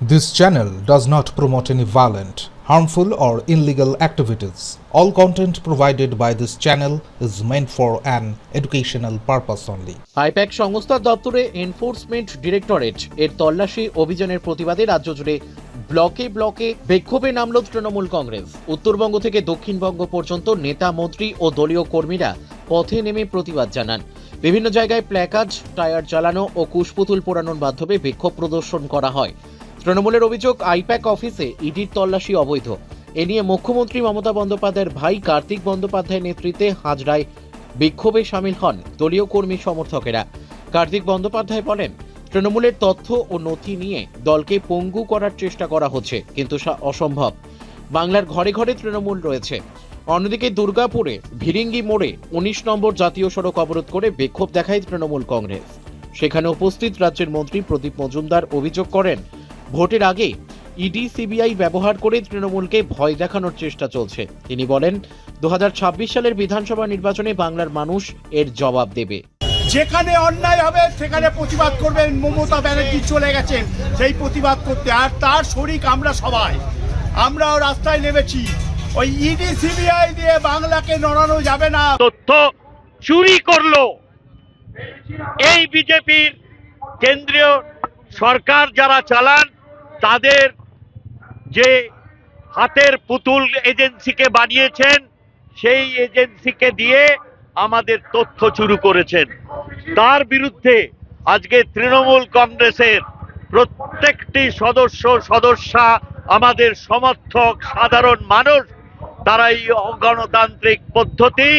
This channel does not promote any violent, harmful, or illegal activities. All content provided by this channel is meant for an educational purpose only. IPAC সংস্থার দপ্তরে enforcement directorate এর তল্লাশি অভিযানের প্রতিবাদে রাজ্য জুড়ে ব্লকে ব্লকে বিক্ষোভে নামল তৃণমূল কংগ্রেস উত্তরবঙ্গ থেকে দক্ষিণবঙ্গ পর্যন্ত নেতা মন্ত্রী ও দলীয় কর্মীরা পথে নেমে প্রতিবাদ জানান বিভিন্ন জায়গায় প্ল্যাকার্ড টায়ার জ্বালানো ও কুশপুতুল পোড়ানোর মাধ্যমে বিক্ষোভ প্রদর্শন করা হয় তৃণমূলের অভিযোগ, আইপ্যাক অফিসে ইডির তল্লাশি অবৈধ। এ নিয়ে মুখ্যমন্ত্রী মমতা বন্দ্যোপাধ্যায়ের ভাই কার্তিক বন্দ্যোপাধ্যায়ের নেতৃত্বে হাজরায় বিক্ষোভে সামিল হন দলীয় কর্মী সমর্থকেরা। কার্তিক বন্দ্যোপাধ্যায় বলেন, তৃণমূলের তথ্য ও নথি নিয়ে দলকে পঙ্গু করার চেষ্টা করা হচ্ছে, কিন্তু অসম্ভব। বাংলার ঘরে ঘরে তৃণমূল রয়েছে। অন্যদিকে দুর্গাপুরে ভিরিঙ্গি মোড়ে উনিশ নম্বর জাতীয় সড়ক অবরোধ করে বিক্ষোভ দেখায় তৃণমূল কংগ্রেস। সেখানে উপস্থিত রাজ্যের মন্ত্রী প্রদীপ মজুমদার অভিযোগ করেন ভোটের আগে ইডি সিবিআই ব্যবহার করে তৃণমূলকে ভয় দেখানোর চেষ্টা চলছে। তিনি বলেন দু হাজার ছাব্বিশ সালের বিধানসভা নির্বাচনে বাংলার মানুষ এর জবাব দেবে। যেখানে অন্যায় হবে সেখানে প্রতিবাদ করবেন মমতা ব্যানার্জি চলে গেছেন। সেই প্রতিবাদ করতে আর তার শরিক আমরা সবাই। আমরাও রাস্তায় নেমেছি। ওই ইডি সিবিআই দিয়ে বাংলাকে নড়ানো যাবে না। তথ্য চুরি করল। এই বিজেপির কেন্দ্রীয় সরকার যারা চালান তাদের যে হাতের পুতুল এজেন্সিকে বানিয়েছেন, সেই এজেন্সিকে দিয়ে আমাদের তথ্য চুরি করেছেন। তার বিরুদ্ধে আজকে তৃণমূল কংগ্রেসের প্রত্যেকটি সদস্য, সদস্যা, আমাদের সমর্থক, সাধারণ মানুষ তারা এই অগণতান্ত্রিক পদ্ধতি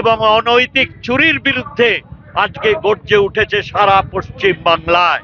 এবং অনৈতিক চুরির বিরুদ্ধে আজকে গর্জে উঠেছে সারা পশ্চিম বাংলায়